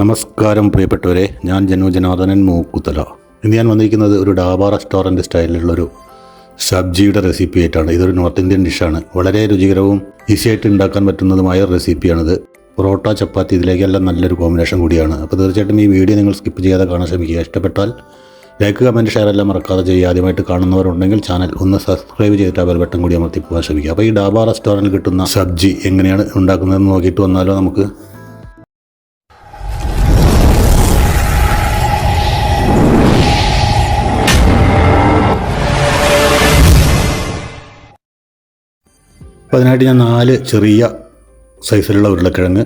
നമസ്കാരം പ്രിയപ്പെട്ടവരെ ഞാൻ ജനു ജനാർദ്ദനൻ മൂക്കുത്തല. ഇന്ന് ഞാൻ വന്നിരിക്കുന്നത് ഒരു ഡാബ റെസ്റ്റോറന്റ് സ്റ്റൈലിലുള്ളൊരു സബ്ജിയുടെ റെസിപ്പി ആയിട്ടാണ്. ഇതൊരു നോർത്ത് ഇന്ത്യൻ ഡിഷാണ്. വളരെ രുചികരവും ഈസി ആയിട്ട് ഉണ്ടാക്കാൻ പറ്റുന്നതുമായ റെസിപ്പിയാണിത്. പൊറോട്ട ചപ്പാത്തി ഇതിലേക്കെല്ലാം നല്ലൊരു കോമ്പിനേഷൻ കൂടിയാണ്. അപ്പോൾ തീർച്ചയായിട്ടും ഈ വീഡിയോ നിങ്ങൾ സ്കിപ്പ് ചെയ്യാതെ കാണാൻ ശ്രമിക്കുക. ഇഷ്ടപ്പെട്ടാൽ ലൈക്ക് കമന്റ് ഷെയർ എല്ലാം മറക്കാതെ ചെയ്യുക. ആദ്യമായിട്ട് കാണുന്നവരുണ്ടെങ്കിൽ ചാനൽ ഒന്ന് സബ്സ്ക്രൈബ് ചെയ്തിട്ട് ആ ബെൽബട്ടം കൂടി അമർത്തി പോകാൻ ശ്രമിക്കുക. അപ്പോൾ ഈ ഡാബ റെസ്റ്റോറന്റിൽ കിട്ടുന്ന സബ്ജി എങ്ങനെയാണ് ഉണ്ടാക്കുന്നതെന്ന് നോക്കിയിട്ട് വന്നാലോ നമുക്ക് അപ്പോൾ അതിനായിട്ട് ഞാൻ നാല് ചെറിയ സൈസിലുള്ള ഉരുളക്കിഴങ്ങ്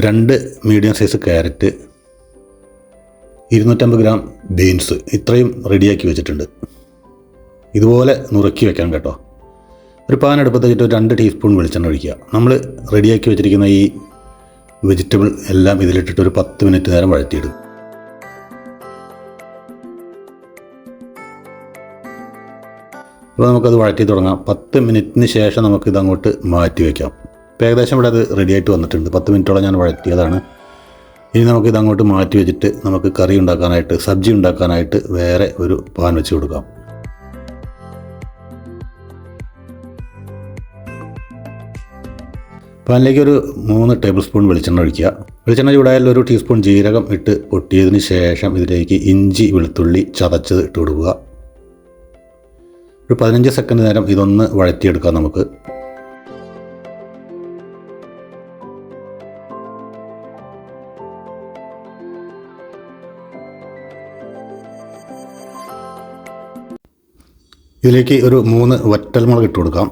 രണ്ട് മീഡിയം സൈസ് ക്യാരറ്റ് ഇരുന്നൂറ്റമ്പത് ഗ്രാം ബീൻസ് ഇത്രയും റെഡിയാക്കി വെച്ചിട്ടുണ്ട്. ഇതുപോലെ നുറുക്കി വെക്കണം കേട്ടോ. ഒരു പാൻ അടുപ്പത്ത് വെച്ചിട്ട് രണ്ട് ടീസ്പൂൺ വെളിച്ചെണ്ണ ഒഴിക്കുക. നമ്മൾ റെഡിയാക്കി വെച്ചിരിക്കുന്ന ഈ വെജിറ്റബിൾ എല്ലാം ഇതിലിട്ടിട്ട് ഒരു പത്ത് മിനിറ്റ് നേരം വഴറ്റിയിടും. അപ്പോൾ നമുക്കത് വഴറ്റി തുടങ്ങാം. പത്ത് മിനിറ്റിന് ശേഷം നമുക്കിത് അങ്ങോട്ട് മാറ്റി വയ്ക്കാം ഇപ്പോൾ ഏകദേശം ഇവിടെ അത് റെഡി ആയിട്ട് വന്നിട്ടുണ്ട്. പത്ത് മിനിറ്റോളം ഞാൻ വഴറ്റിയതാണ്. ഇനി നമുക്കിത് അങ്ങോട്ട് മാറ്റി വെച്ചിട്ട് നമുക്ക് കറി ഉണ്ടാക്കാനായിട്ട് സബ്ജി ഉണ്ടാക്കാനായിട്ട് വേറെ ഒരു പാൻ വെച്ച് കൊടുക്കാം. പാനിലേക്ക് ഒരു മൂന്ന് ടേബിൾ സ്പൂൺ വെളിച്ചെണ്ണ ഒഴിക്കുക. വെളിച്ചെണ്ണ ചൂടായാൽ ഒരു ടീസ്പൂൺ ജീരകം ഇട്ട് പൊട്ടിയതിന് ശേഷം ഇതിലേക്ക് ഇഞ്ചി വെളുത്തുള്ളി ചതച്ചത് ഇട്ട് കൊടുക്കുക. ഒരു പതിനഞ്ച് സെക്കൻഡ് നേരം ഇതൊന്ന് വഴറ്റിയെടുക്കാം നമുക്ക്. ഇതിലേക്ക് ഒരു മൂന്ന് വറ്റൽമുളക് ഇട്ട് കൊടുക്കാം.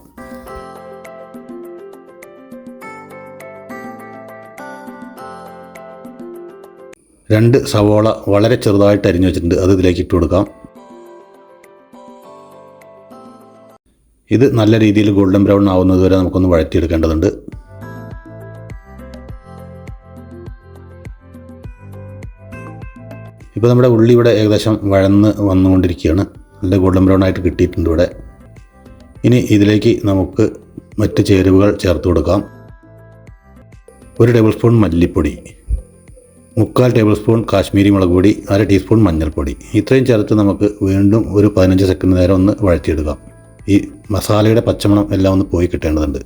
രണ്ട് സവോള വളരെ ചെറുതായിട്ട് അരിഞ്ഞു വെച്ചിട്ടുണ്ട്. അത് ഇതിലേക്ക് ഇട്ട് കൊടുക്കാം. ഇത് നല്ല രീതിയിൽ ഗോൾഡൻ ബ്രൗൺ ആവുന്നത് വരെ നമുക്കൊന്ന് വഴറ്റിയെടുക്കേണ്ടതുണ്ട്. ഇപ്പോൾ നമ്മുടെ ഉള്ളി ഇവിടെ ഏകദേശം വഴന്ന് വന്നുകൊണ്ടിരിക്കുകയാണ്. നല്ല ഗോൾഡൻ ബ്രൗൺ ആയിട്ട് കിട്ടിയിട്ടുണ്ട് ഇവിടെ. ഇനി ഇതിലേക്ക് നമുക്ക് മറ്റ് ചേരുവകൾ ചേർത്ത് കൊടുക്കാം. ഒരു ടേബിൾ സ്പൂൺ മല്ലിപ്പൊടി മുക്കാൽ ടേബിൾ സ്പൂൺ കാശ്മീരി മുളക് പൊടി അര ടീസ്പൂൺ മഞ്ഞൾപ്പൊടി. ഇത്രയും ചേർത്ത് നമുക്ക് വീണ്ടും ഒരു പതിനഞ്ച് സെക്കൻഡ് നേരം ഒന്ന് വഴറ്റിയെടുക്കാം. ഈ മസാലയുടെ പച്ചമണം എല്ലാം ഒന്ന് പോയി കിട്ടേണ്ടതുണ്ട്.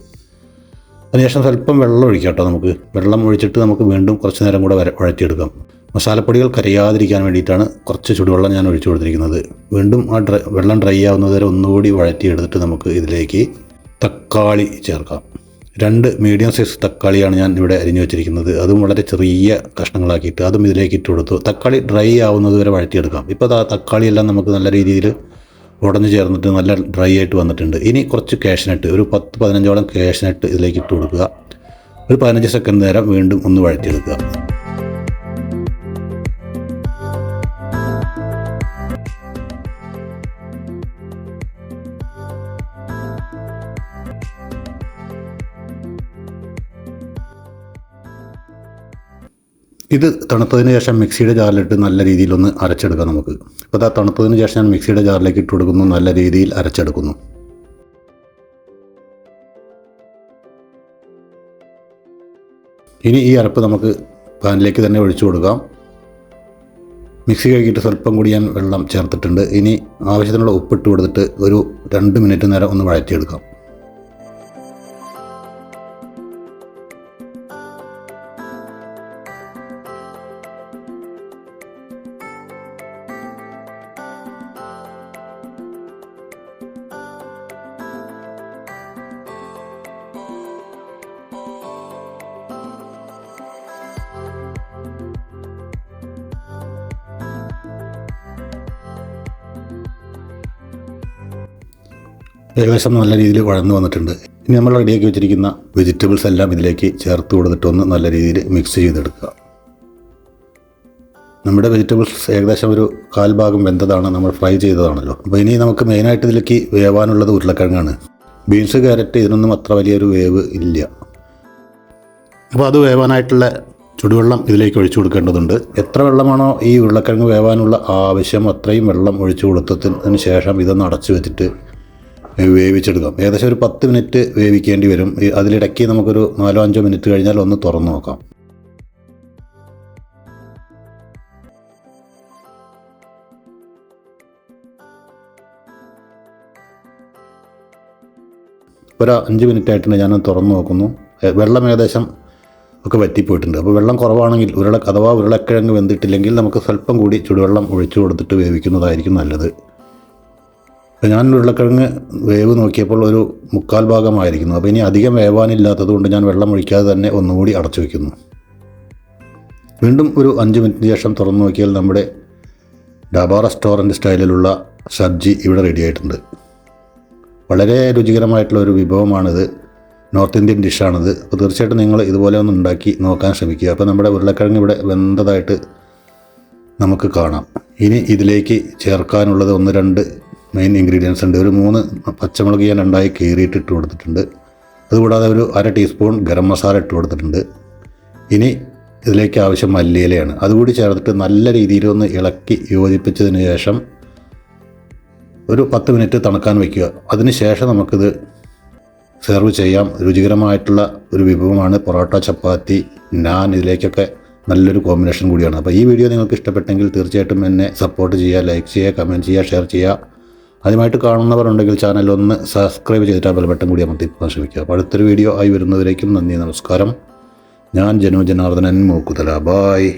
അതിനുശേഷം സ്വല്പം വെള്ളം ഒഴിക്കാം നമുക്ക്. വെള്ളം ഒഴിച്ചിട്ട് നമുക്ക് വീണ്ടും കുറച്ച് നേരം കൂടെ വര വഴറ്റിയെടുക്കാം. മസാലപ്പൊടികൾ കരയാതിരിക്കാൻ വേണ്ടിയിട്ടാണ് കുറച്ച് ചുടുവെള്ളം ഞാൻ ഒഴിച്ചു കൊടുത്തിരിക്കുന്നത്. വീണ്ടും ആ ഡ്രൈ വെള്ളം ഡ്രൈ ആവുന്നത് വരെ ഒന്നുകൂടി വഴറ്റിയെടുത്തിട്ട് നമുക്ക് ഇതിലേക്ക് തക്കാളി ചേർക്കാം. രണ്ട് മീഡിയം സൈസ് തക്കാളിയാണ് ഞാൻ ഇവിടെ അരിഞ്ഞു വെച്ചിരിക്കുന്നത്. അതും വളരെ ചെറിയ കഷ്ണങ്ങളാക്കിയിട്ട് അതും ഇതിലേക്ക് ഇട്ട് കൊടുത്തു. തക്കാളി ഡ്രൈ ആവുന്നത് വരെ വഴറ്റിയെടുക്കാം. ഇപ്പോൾ തക്കാളിയെല്ലാം നമുക്ക് നല്ല രീതിയിൽ ഉടഞ്ഞു ചേർന്നിട്ട് നല്ല ഡ്രൈ ആയിട്ട് വന്നിട്ടുണ്ട്. ഇനി കുറച്ച് കാഷ്നട്ട് ഒരു പത്ത് പതിനഞ്ചോളം കാഷ്നട്ട് ഇതിലേക്ക് ഇട്ട് കൊടുക്കുക. ഒരു പതിനഞ്ച് സെക്കൻഡ് നേരം വീണ്ടും ഒന്ന് വഴറ്റിയെടുക്കുക. ഇത് തണുത്തതിന് ശേഷം മിക്സിയുടെ ജാറിലിട്ട് നല്ല രീതിയിലൊന്ന് അരച്ചെടുക്കാം നമുക്ക്. ഇപ്പോൾ ആ തണുത്തതിന് ശേഷം ഞാൻ മിക്സിയുടെ ജാറിലേക്ക് ഇട്ട് കൊടുക്കുന്നു. നല്ല രീതിയിൽ അരച്ചെടുക്കുന്നു. ഇനി ഈ അരപ്പ് നമുക്ക് പാനിലേക്ക് തന്നെ ഒഴിച്ചു കൊടുക്കാം. മിക്സി കഴുകിയിട്ട് സ്വല്പം കൂടി ഞാൻ വെള്ളം ചേർത്തിട്ടുണ്ട്. ഇനി ആവശ്യത്തിനുള്ള ഉപ്പിട്ട് കൊടുത്തിട്ട് ഒരു രണ്ട് മിനിറ്റ് നേരം ഒന്ന് വഴറ്റിയെടുക്കാം. ഏകദേശം നല്ല രീതിയിൽ വഴന്നു വന്നിട്ടുണ്ട്. ഇനി നമ്മൾ റെഡിയാക്കി വെച്ചിരിക്കുന്ന വെജിറ്റബിൾസ് എല്ലാം ഇതിലേക്ക് ചേർത്ത് കൊടുത്തിട്ടൊന്ന് നല്ല രീതിയിൽ മിക്സ് ചെയ്തെടുക്കുക. നമ്മുടെ വെജിറ്റബിൾസ് ഏകദേശം ഒരു കാൽ ഭാഗം വെന്തതാണ് നമ്മൾ ഫ്രൈ ചെയ്തതാണല്ലോ. അപ്പോൾ ഇനി നമുക്ക് മെയിനായിട്ട് ഇതിലേക്ക് വേവാനുള്ളത് ഉരുളക്കിഴങ്ങാണ്. ബീൻസ് ക്യാരറ്റ് ഇതിനൊന്നും അത്ര വലിയൊരു വേവ് ഇല്ല. അപ്പോൾ അത് വേവാനായിട്ടുള്ള ചുടുവെള്ളം ഇതിലേക്ക് ഒഴിച്ചു കൊടുക്കേണ്ടതുണ്ട്. എത്ര വെള്ളമാണോ ഈ ഉരുളക്കിഴങ്ങ് വേവാനുള്ള ആവശ്യം അത്രയും വെള്ളം ഒഴിച്ചു കൊടുത്തതിന് ശേഷം ഇതൊന്ന് അടച്ചു വെച്ചിട്ട് വേവിച്ചെടുക്കാം. ഏകദേശം ഒരു പത്ത് മിനിറ്റ് വേവിക്കേണ്ടി വരും. അതിലിടയ്ക്ക് നമുക്കൊരു നാലോ അഞ്ചോ മിനിറ്റ് കഴിഞ്ഞാൽ ഒന്ന് തുറന്നു നോക്കാം. ഒരു അഞ്ച് മിനിറ്റ് ആയിട്ടുണ്ട് ഞാൻ തുറന്നു നോക്കുന്നു. വെള്ളം ഏകദേശം ഒക്കെ വറ്റിപ്പോയിട്ടുണ്ട്. അപ്പോൾ വെള്ളം കുറവാണെങ്കിൽ ഉരുള അഥവാ ഉരുളക്കിഴങ്ങ് വെന്തിട്ടില്ലെങ്കിൽ നമുക്ക് സ്വല്പം കൂടി ചുടുവെള്ളം ഒഴിച്ചു കൊടുത്തിട്ട് വേവിക്കുന്നതായിരിക്കും നല്ലത്. അപ്പോൾ ഞാൻ ഉരുളക്കിഴങ്ങ് വേവ് നോക്കിയപ്പോൾ ഒരു മുക്കാൽ ഭാഗമായിരിക്കുന്നു. അപ്പോൾ ഇനി അധികം വേവാനില്ലാത്തത് കൊണ്ട് ഞാൻ വെള്ളം ഒഴിക്കാതെ തന്നെ ഒന്നുകൂടി അടച്ചു വയ്ക്കുന്നു വീണ്ടും ഒരു അഞ്ച് മിനിറ്റിന് ശേഷം തുറന്നു നോക്കിയാൽ നമ്മുടെ ഡാബ റെസ്റ്റോറന്റ് സ്റ്റൈലിലുള്ള സബ്ജി ഇവിടെ റെഡി ആയിട്ടുണ്ട്. വളരെ രുചികരമായിട്ടുള്ള ഒരു വിഭവമാണിത്. North Indian ഡിഷാണിത്. അപ്പോൾ തീർച്ചയായിട്ടും നിങ്ങൾ ഇതുപോലെ ഒന്ന് ഉണ്ടാക്കി നോക്കാൻ ശ്രമിക്കുക. അപ്പോൾ നമ്മുടെ ഉരുളക്കിഴങ്ങ് ഇവിടെ വെന്തതായിട്ട് നമുക്ക് കാണാം. ഇനി ഇതിലേക്ക് ചേർക്കാനുള്ളത് ഒന്ന് രണ്ട് മെയിൻ ഇൻഗ്രീഡിയൻസ് ഉണ്ട്. ഒരു മൂന്ന് പച്ചമുളക് ഞാൻ രണ്ടായി കീറിയിട്ട് ഇട്ട് കൊടുത്തിട്ടുണ്ട്. അതുകൂടാതെ ഒരു അര ടീസ്പൂൺ ഗരം മസാല ഇട്ട് കൊടുത്തിട്ടുണ്ട്. ഇനി ഇതിലേക്ക് ആവശ്യം മല്ലിയിലയാണ്. അതുകൂടി ചേർത്തിട്ട് നല്ല രീതിയിൽ ഒന്ന് ഇളക്കി യോജിപ്പിച്ചതിന് ശേഷം ഒരു പത്ത് മിനിറ്റ് തണുക്കാൻ വയ്ക്കുക അതിന് ശേഷം നമുക്കിത് സെർവ് ചെയ്യാം. രുചികരമായിട്ടുള്ള ഒരു വിഭവമാണ് പൊറോട്ട ചപ്പാത്തി നാൻ. ഇതിലേക്കൊക്കെ നല്ലൊരു കോമ്പിനേഷൻ കൂടിയാണ്. അപ്പോൾ ഈ വീഡിയോ നിങ്ങൾക്ക് ഇഷ്ടപ്പെട്ടെങ്കിൽ തീർച്ചയായിട്ടും എന്നെ സപ്പോർട്ട് ചെയ്യുക ലൈക്ക് ചെയ്യുക കമന്റ് ചെയ്യുക ഷെയർ ചെയ്യുക. ആദ്യമായിട്ട് കാണുന്നവരുണ്ടെങ്കിൽ ചാനൽ ഒന്ന് സബ്സ്ക്രൈബ് ചെയ്തിട്ട് ആ ബെൽബട്ടൺ കൂടി അമർത്തിപ്പോകാൻ ശ്രമിക്കുക. അപ്പോൾ അടുത്തൊരു വീഡിയോ ആയി വരുന്നതിലേക്കും നന്ദി നമസ്കാരം. ഞാൻ ജനു ജനാർദ്ദനൻ മൂക്കുതല. ബായ്